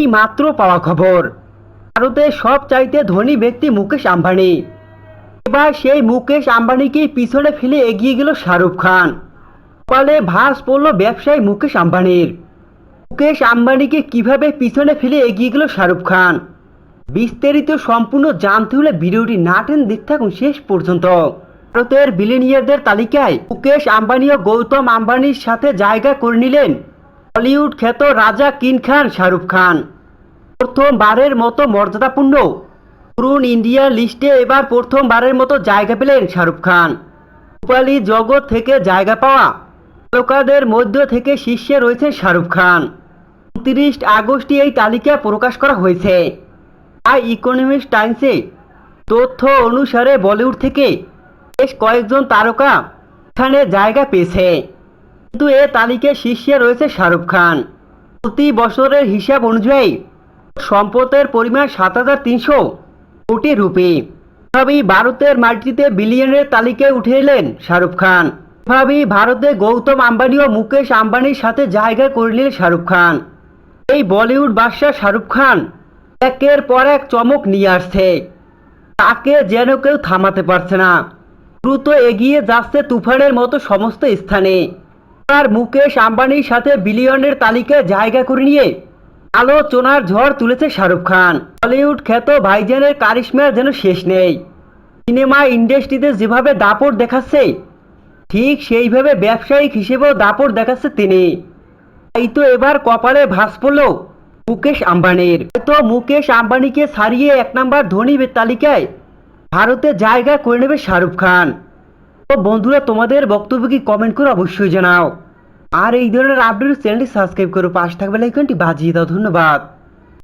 মাত্র পাওয়া খবর। ভারতের সব চাইতে ধনী ব্যক্তি মুকেশ আম্বানি। এবার সেই মুকেশ আম্বানিকে পিছনে ফেলে এগিয়ে গেল শাহরুখ খান। কপালে ভাস পড়ল ব্যবসায়ী মুকেশ আম্বানির। মুকেশ আম্বানিকে কীভাবে পিছনে ফেলে এগিয়ে গেল শাহরুখ খান? বিস্তারিত সম্পূর্ণ জানতে হলে ভিডিওটি না টেন দেখতে থাকুন শেষ পর্যন্ত। ভারতের বিলিনিয়ারদের তালিকায় মুকেশ আম্বানি ও গৌতম আম্বানির সাথে জায়গা করে নিলেন বলিউড খ্যাত রাজা কিন খান, শাহরুখ খান। প্রথমবারের মতো মর্যাদাপূর্ণ। তরুণ ইন্ডিয়া লিস্টে এবার প্রথমবারের মতো জায়গা পেলেন শাহরুখ খান। রূপালী জগৎ থেকে জায়গা পাওয়া তারকাদের মধ্য থেকে শীর্ষে রয়েছে শাহরুখ খান। উনত্রিশ আগস্টে এই তালিকা প্রকাশ করা হয়েছে। আই ইকোনমিক্স টাইমসে তথ্য অনুসারে বলিউড থেকে বেশ কয়েকজন তারকা এখানে জায়গা পেয়েছে। কিন্তু এ তালিকায় শীর্ষে রয়েছে শাহরুখ খান। প্রতি বছরের হিসাব অনুযায়ী সম্পদের পরিমাণ সাত হাজার তিনশো কোটি রুপি। এভাবেই ভারতের মাটিতে বিলিয়নের তালিকায় উঠে এলেন শাহরুখ খান। এভাবেই ভারতে গৌতম আম্বানি ও মুকেশ আম্বানির সাথে জায়গা করে নিলেন শাহরুখ খান। এই বলিউড বাদশাহ শাহরুখ খান একের পর এক চমক নিয়ে আসছে। তাকে যেন কেউ থামাতে পারছে না। দ্রুত এগিয়ে যাচ্ছে তুফানের মতো সমস্ত স্থানে। আর মুকেশ আম্বানির সাথে বিলিয়নের তালিকায় জায়গা করে নিয়ে আলোচনার ঝড় তুলেছে শাহরুখ খান। বলিউড খ্যাত ভাইজানের কারিশমার যেন শেষ নেই। সিনেমা ইন্ডাস্ট্রিতে যেভাবে দাপট দেখাচ্ছে, ঠিক সেইভাবে ব্যবসায়িক হিসেবেও দাপট দেখাচ্ছে তিনি। তাই তো এবার কপালে ভাস পড়ল মুকেশ আম্বানির। তো মুকেশ আম্বানিকে ছাড়িয়ে এক নাম্বার ধনী তালিকায় ভারতে জায়গা করে নেবে শাহরুখ খান। তো বন্ধুরা, তোমাদের বক্তব্য কি কমেন্ট করে অবশ্যই জানাও। আর এই ধরনের আপডেট চ্যানেলটি সাবস্ক্রাইব করো পাশ থাকবে লাইকনটি বাজিয়ে দাও। ধন্যবাদ।